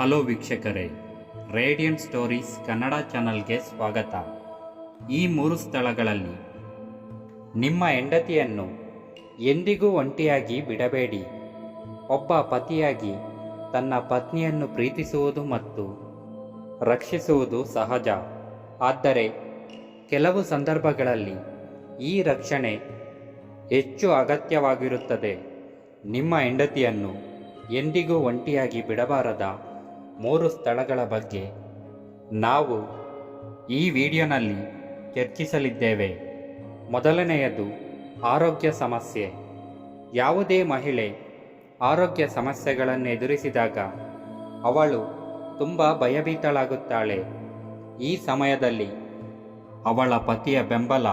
Hello ವೀಕ್ಷಕರೇ, radiant stories Kannada ಚಾನಲ್ಗೆ ಸ್ವಾಗತ. ಈ ಮೂರು ಸ್ಥಳಗಳಲ್ಲಿ ನಿಮ್ಮ ಹೆಂಡತಿಯನ್ನು ಎಂದಿಗೂ ಒಂಟಿಯಾಗಿ ಬಿಡಬೇಡಿ. ಒಬ್ಬ ಪತಿಯಾಗಿ ತನ್ನ ಪತ್ನಿಯನ್ನು ಪ್ರೀತಿಸುವುದು ಮತ್ತು ರಕ್ಷಿಸುವುದು ಸಹಜ. ಆದರೆ ಕೆಲವು ಸಂದರ್ಭಗಳಲ್ಲಿ ಈ ರಕ್ಷಣೆ ಹೆಚ್ಚು ಅಗತ್ಯವಾಗಿರುತ್ತದೆ. ನಿಮ್ಮ ಹೆಂಡತಿಯನ್ನು ಎಂದಿಗೂ ಒಂಟಿಯಾಗಿ ಬಿಡಬಾರದ ಮೂರು ಸ್ಥಳಗಳ ಬಗ್ಗೆ ನಾವು ಈ ವಿಡಿಯೋನಲ್ಲಿ ಚರ್ಚಿಸಲಿದ್ದೇವೆ. ಮೊದಲನೆಯದು, ಆರೋಗ್ಯ ಸಮಸ್ಯೆ. ಯಾವುದೇ ಮಹಿಳೆ ಆರೋಗ್ಯ ಸಮಸ್ಯೆಗಳನ್ನು ಎದುರಿಸಿದಾಗ ಅವಳು ತುಂಬ ಭಯಭೀತಳಾಗುತ್ತಾಳೆ. ಈ ಸಮಯದಲ್ಲಿ ಅವಳ ಪತಿಯ ಬೆಂಬಲ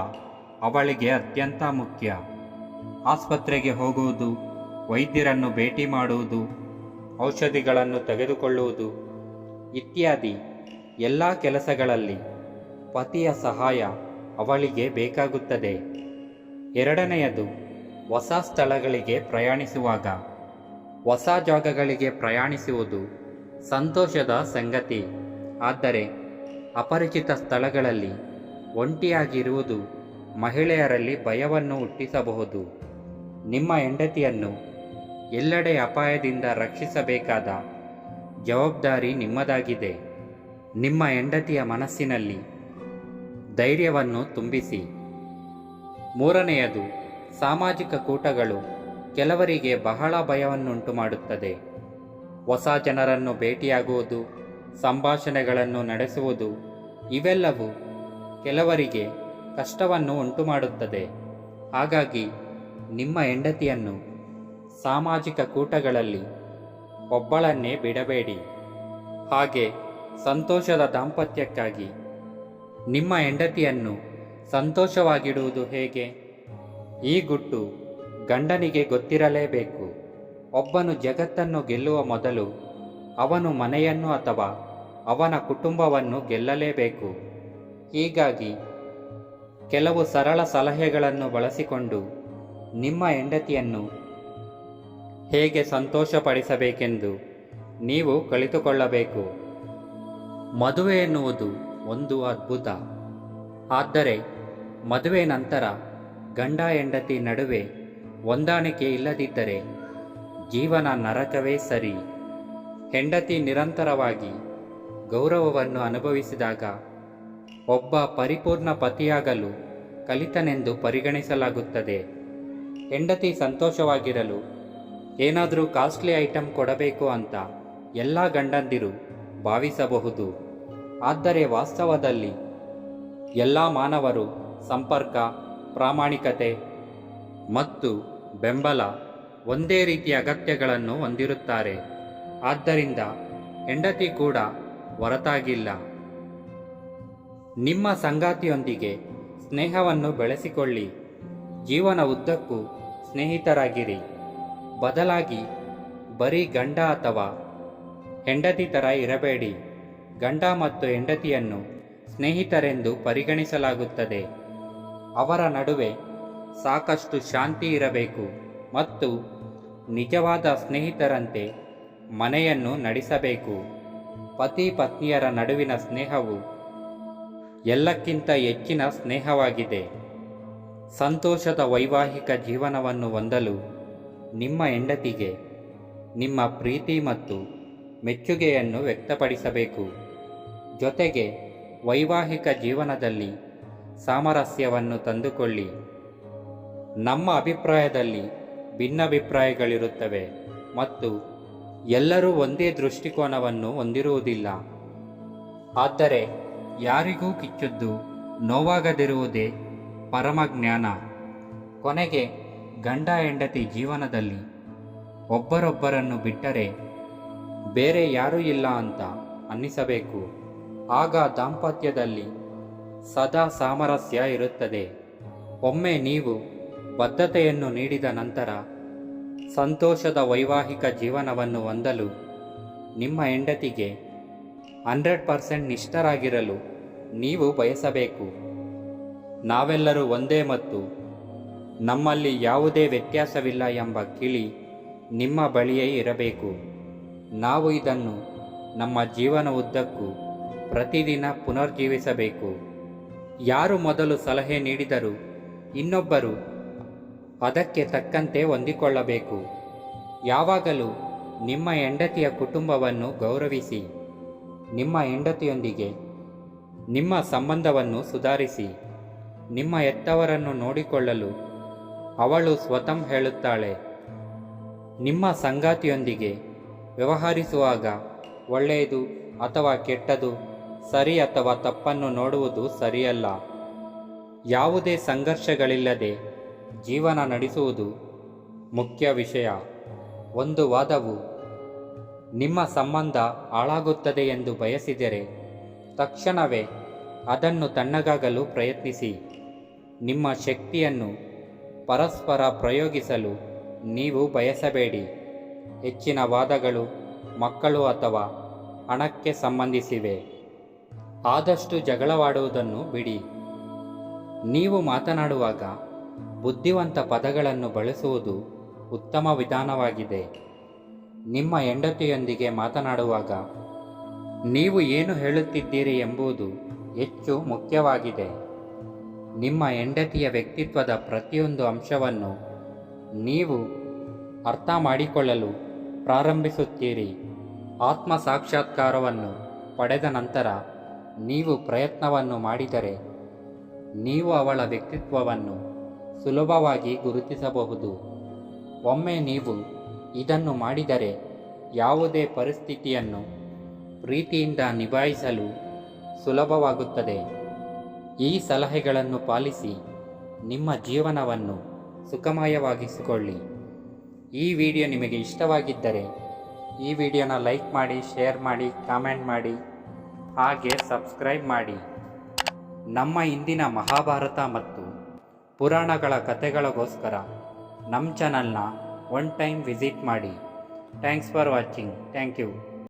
ಅವಳಿಗೆ ಅತ್ಯಂತ ಮುಖ್ಯ. ಆಸ್ಪತ್ರೆಗೆ ಹೋಗುವುದು, ವೈದ್ಯರನ್ನು ಭೇಟಿ ಮಾಡುವುದು, ಔಷಧಿಗಳನ್ನು ತೆಗೆದುಕೊಳ್ಳುವುದು ಇತ್ಯಾದಿ ಎಲ್ಲ ಕೆಲಸಗಳಲ್ಲಿ ಪತಿಯ ಸಹಾಯ ಅವಳಿಗೆ ಬೇಕಾಗುತ್ತದೆ. ಎರಡನೆಯದು, ಹೊಸ ಸ್ಥಳಗಳಿಗೆ ಪ್ರಯಾಣಿಸುವಾಗ. ಹೊಸ ಜಾಗಗಳಿಗೆ ಪ್ರಯಾಣಿಸುವುದು ಸಂತೋಷದ ಸಂಗತಿ. ಆದರೆ ಅಪರಿಚಿತ ಸ್ಥಳಗಳಲ್ಲಿ ಒಂಟಿಯಾಗಿರುವುದು ಮಹಿಳೆಯರಲ್ಲಿ ಭಯವನ್ನು ಹುಟ್ಟಿಸಬಹುದು. ನಿಮ್ಮ ಹೆಂಡತಿಯನ್ನು ಎಲ್ಲೆಡೆ ಅಪಾಯದಿಂದ ರಕ್ಷಿಸಬೇಕಾದ ಜವಾಬ್ದಾರಿ ನಿಮ್ಮದಾಗಿದೆ. ನಿಮ್ಮ ಹೆಂಡತಿಯ ಮನಸ್ಸಿನಲ್ಲಿ ಧೈರ್ಯವನ್ನು ತುಂಬಿಸಿ. ಮೂರನೆಯದು, ಸಾಮಾಜಿಕ ಕೂಟಗಳು ಕೆಲವರಿಗೆ ಬಹಳ ಭಯವನ್ನುಂಟು ಮಾಡುತ್ತದೆ ಹೊಸ ಜನರನ್ನು ಭೇಟಿಯಾಗುವುದು, ಸಂಭಾಷಣೆಗಳನ್ನು ನಡೆಸುವುದು, ಇವೆಲ್ಲವೂ ಕೆಲವರಿಗೆ ಕಷ್ಟವನ್ನು ಉಂಟು ಮಾಡುತ್ತದೆ ಹಾಗಾಗಿ ನಿಮ್ಮ ಹೆಂಡತಿಯನ್ನು ಸಾಮಾಜಿಕ ಕೂಟಗಳಲ್ಲಿ ಒಬ್ಬಳನ್ನೇ ಬಿಡಬೇಡಿ. ಹಾಗೆ ಸಂತೋಷದ ದಾಂಪತ್ಯಕ್ಕಾಗಿ ನಿಮ್ಮ ಹೆಂಡತಿಯನ್ನು ಸಂತೋಷವಾಗಿಡುವುದು ಹೇಗೆ? ಈ ಗುಟ್ಟು ಗಂಡನಿಗೆ ಗೊತ್ತಿರಲೇಬೇಕು. ಒಬ್ಬನು ಜಗತ್ತನ್ನು ಗೆಲ್ಲುವ ಮೊದಲು ಅವನು ಮನೆಯನ್ನು ಅಥವಾ ಅವನ ಕುಟುಂಬವನ್ನು ಗೆಲ್ಲಲೇಬೇಕು. ಹೀಗಾಗಿ ಕೆಲವು ಸರಳ ಸಲಹೆಗಳನ್ನು ಬಳಸಿಕೊಂಡು ನಿಮ್ಮ ಹೆಂಡತಿಯನ್ನು ಹೇಗೆ ಸಂತೋಷಪಡಿಸಬೇಕೆಂದು ನೀವು ಕಲಿತುಕೊಳ್ಳಬೇಕು. ಮದುವೆ ಎನ್ನುವುದು ಒಂದು ಅದ್ಭುತ. ಆದರೆ ಮದುವೆ ನಂತರ ಗಂಡ ಹೆಂಡತಿ ನಡುವೆ ಹೊಂದಾಣಿಕೆ ಇಲ್ಲದಿದ್ದರೆ ಜೀವನ ನರಕವೇ ಸರಿ. ಹೆಂಡತಿ ನಿರಂತರವಾಗಿ ಗೌರವವನ್ನು ಅನುಭವಿಸಿದಾಗ ಒಬ್ಬ ಪರಿಪೂರ್ಣ ಪತಿಯಾಗಲು ಕಲಿತನೆಂದು ಪರಿಗಣಿಸಲಾಗುತ್ತದೆ. ಹೆಂಡತಿ ಸಂತೋಷವಾಗಿರಲು ಏನಾದರೂ ಕಾಸ್ಟ್ಲಿ ಐಟಮ್ ಕೊಡಬೇಕು ಅಂತ ಎಲ್ಲ ಗಂಡಂದಿರು ಭಾವಿಸಬಹುದು. ಆದರೆ ವಾಸ್ತವದಲ್ಲಿ ಎಲ್ಲ ಮಾನವರು ಸಂಪರ್ಕ, ಪ್ರಾಮಾಣಿಕತೆ ಮತ್ತು ಬೆಂಬಲ ಒಂದೇ ರೀತಿಯ ಅಗತ್ಯಗಳನ್ನು ಹೊಂದಿರುತ್ತಾರೆ. ಆದ್ದರಿಂದ ಹೆಂಡತಿ ಕೂಡ ಹೊರತಾಗಿಲ್ಲ. ನಿಮ್ಮ ಸಂಗಾತಿಯೊಂದಿಗೆ ಸ್ನೇಹವನ್ನು ಬೆಳೆಸಿಕೊಳ್ಳಿ. ಜೀವನ ಉದ್ದಕ್ಕೂ ಸ್ನೇಹಿತರಾಗಿರಿ. ಬದಲಾಗಿ ಬರೀ ಗಂಡ ಅಥವಾ ಹೆಂಡತಿ ಥರ ಇರಬೇಡಿ. ಗಂಡ ಮತ್ತು ಹೆಂಡತಿಯನ್ನು ಸ್ನೇಹಿತರೆಂದು ಪರಿಗಣಿಸಲಾಗುತ್ತದೆ. ಅವರ ನಡುವೆ ಸಾಕಷ್ಟು ಶಾಂತಿ ಇರಬೇಕು ಮತ್ತು ನಿಜವಾದ ಸ್ನೇಹಿತರಂತೆ ಮನೆಯನ್ನು ನಡೆಸಬೇಕು. ಪತಿ ಪತ್ನಿಯರ ನಡುವಿನ ಸ್ನೇಹವು ಎಲ್ಲಕ್ಕಿಂತ ಹೆಚ್ಚಿನ ಸ್ನೇಹವಾಗಿದೆ. ಸಂತೋಷದ ವೈವಾಹಿಕ ಜೀವನವನ್ನು ಹೊಂದಲು ನಿಮ್ಮ ಹೆಂಡತಿಗೆ ನಿಮ್ಮ ಪ್ರೀತಿ ಮತ್ತು ಮೆಚ್ಚುಗೆಯನ್ನು ವ್ಯಕ್ತಪಡಿಸಬೇಕು. ಜೊತೆಗೆ ವೈವಾಹಿಕ ಜೀವನದಲ್ಲಿ ಸಾಮರಸ್ಯವನ್ನು ತಂದುಕೊಳ್ಳಿ. ನಮ್ಮ ಅಭಿಪ್ರಾಯದಲ್ಲಿ ಭಿನ್ನಾಭಿಪ್ರಾಯಗಳಿರುತ್ತವೆ ಮತ್ತು ಎಲ್ಲರೂ ಒಂದೇ ದೃಷ್ಟಿಕೋನವನ್ನು ಹೊಂದಿರುವುದಿಲ್ಲ. ಆದರೆ ಯಾರಿಗೂ ಕಿಚ್ಚುದ್ದು ನೋವಾಗದಿರುವುದೇ ಪರಮಜ್ಞಾನ. ಕೊನೆಗೆ ಗಂಡ ಹೆಂಡತಿ ಜೀವನದಲ್ಲಿ ಒಬ್ಬರೊಬ್ಬರನ್ನು ಬಿಟ್ಟರೆ ಬೇರೆ ಯಾರೂ ಇಲ್ಲ ಅಂತ ಅನ್ನಿಸಬೇಕು. ಆಗ ದಾಂಪತ್ಯದಲ್ಲಿ ಸದಾ ಸಾಮರಸ್ಯ ಇರುತ್ತದೆ. ಒಮ್ಮೆ ನೀವು ಬದ್ಧತೆಯನ್ನು ನೀಡಿದ ನಂತರ ಸಂತೋಷದ ವೈವಾಹಿಕ ಜೀವನವನ್ನು ಹೊಂದಲು ನಿಮ್ಮ ಹೆಂಡತಿಗೆ ಹಂಡ್ರೆಡ್ ಪರ್ಸೆಂಟ್ ನಿಷ್ಠರಾಗಿರಲು ನೀವು ಬಯಸಬೇಕು. ನಾವೆಲ್ಲರೂ ಒಂದೇ ಮತ್ತು ನಮ್ಮಲ್ಲಿ ಯಾವುದೇ ವ್ಯತ್ಯಾಸವಿಲ್ಲ ಎಂಬ ಕಿಳಿ ನಿಮ್ಮ ಬಳಿಯೇ ಇರಬೇಕು. ನಾವು ಇದನ್ನು ನಮ್ಮ ಜೀವನ ಉದ್ದಕ್ಕೂ ಪ್ರತಿದಿನ ಪುನರ್ಜೀವಿಸಬೇಕು. ಯಾರು ಮೊದಲು ಸಲಹೆ ನೀಡಿದರೂ ಇನ್ನೊಬ್ಬರು ಅದಕ್ಕೆ ತಕ್ಕಂತೆ ಹೊಂದಿಕೊಳ್ಳಬೇಕು. ಯಾವಾಗಲೂ ನಿಮ್ಮ ಹೆಂಡತಿಯ ಕುಟುಂಬವನ್ನು ಗೌರವಿಸಿ, ನಿಮ್ಮ ಹೆಂಡತಿಯೊಂದಿಗೆ ನಿಮ್ಮ ಸಂಬಂಧವನ್ನು ಸುಧಾರಿಸಿ, ನಿಮ್ಮ ಎತ್ತವರನ್ನು ನೋಡಿಕೊಳ್ಳಲು ಅವಳು ಸ್ವತಃ ಹೇಳುತ್ತಾಳೆ. ನಿಮ್ಮ ಸಂಗಾತಿಯೊಂದಿಗೆ ವ್ಯವಹರಿಸುವಾಗ ಒಳ್ಳೆಯದು ಅಥವಾ ಕೆಟ್ಟದು, ಸರಿ ಅಥವಾ ತಪ್ಪನ್ನು ನೋಡುವುದು ಸರಿಯಲ್ಲ. ಯಾವುದೇ ಸಂಘರ್ಷಗಳಿಲ್ಲದೆ ಜೀವನ ನಡೆಸುವುದು ಮುಖ್ಯ ವಿಷಯ. ಒಂದು ವಾದವು, ನಿಮ್ಮ ಸಂಬಂಧ ಹಾಳಾಗುತ್ತದೆ ಎಂದು ಬಯಸಿದರೆ ತಕ್ಷಣವೇ ಅದನ್ನು ತಣ್ಣಗಾಗಲು ಪ್ರಯತ್ನಿಸಿ. ನಿಮ್ಮ ಶಕ್ತಿಯನ್ನು ಪರಸ್ಪರ ಪ್ರಯೋಗಿಸಲು ನೀವು ಬಯಸಬೇಡಿ. ಹೆಚ್ಚಿನ ವಾದಗಳು ಮಕ್ಕಳು ಅಥವಾ ಹಣಕ್ಕೆ ಸಂಬಂಧಿಸಿವೆ. ಆದಷ್ಟು ಜಗಳವಾಡುವುದನ್ನು ಬಿಡಿ. ನೀವು ಮಾತನಾಡುವಾಗ ಬುದ್ಧಿವಂತ ಪದಗಳನ್ನು ಬಳಸುವುದು ಉತ್ತಮ ವಿಧಾನವಾಗಿದೆ. ನಿಮ್ಮ ಹೆಂಡತಿಯೊಂದಿಗೆ ಮಾತನಾಡುವಾಗ ನೀವು ಏನು ಹೇಳುತ್ತಿದ್ದೀರಿ ಎಂಬುದು ಹೆಚ್ಚು ಮುಖ್ಯವಾಗಿದೆ. ನಿಮ್ಮ ಹೆಂಡತಿಯ ವ್ಯಕ್ತಿತ್ವದ ಪ್ರತಿಯೊಂದು ಅಂಶವನ್ನು ನೀವು ಅರ್ಥ ಮಾಡಿಕೊಳ್ಳಲು ಪ್ರಾರಂಭಿಸುತ್ತೀರಿ. ಆತ್ಮ ಸಾಕ್ಷಾತ್ಕಾರವನ್ನು ಪಡೆದ ನಂತರ ನೀವು ಪ್ರಯತ್ನವನ್ನು ಮಾಡಿದರೆ ನೀವು ಅವಳ ವ್ಯಕ್ತಿತ್ವವನ್ನು ಸುಲಭವಾಗಿ ಗುರುತಿಸಬಹುದು. ಒಮ್ಮೆ ನೀವು ಇದನ್ನು ಮಾಡಿದರೆ ಯಾವುದೇ ಪರಿಸ್ಥಿತಿಯನ್ನು ಪ್ರೀತಿಯಿಂದ ನಿಭಾಯಿಸಲು ಸುಲಭವಾಗುತ್ತದೆ. ಈ ಸಲಹೆಗಳನ್ನು ಪಾಲಿಸಿ ನಿಮ್ಮ ಜೀವನವನ್ನು ಸುಖಮಯವಾಗಿಸಿಕೊಳ್ಳಿ. ಈ ವಿಡಿಯೋ ನಿಮಗೆ ಇಷ್ಟವಾಗಿದ್ದರೆ ಈ ವಿಡಿಯೋನ ಲೈಕ್ ಮಾಡಿ, ಶೇರ್ ಮಾಡಿ, ಕಾಮೆಂಟ್ ಮಾಡಿ, ಹಾಗೆ ಸಬ್ಸ್ಕ್ರೈಬ್ ಮಾಡಿ. ನಮ್ಮ ಇಂದಿನ ಮಹಾಭಾರತ ಮತ್ತು ಪುರಾಣಗಳ ಕಥೆಗಳಿಗೋಸ್ಕರ ನಮ್ಮ ಚಾನಲ್ನ ಒನ್ ಟೈಮ್ ವಿಸಿಟ್ ಮಾಡಿ. Thanks for watching. Thank you.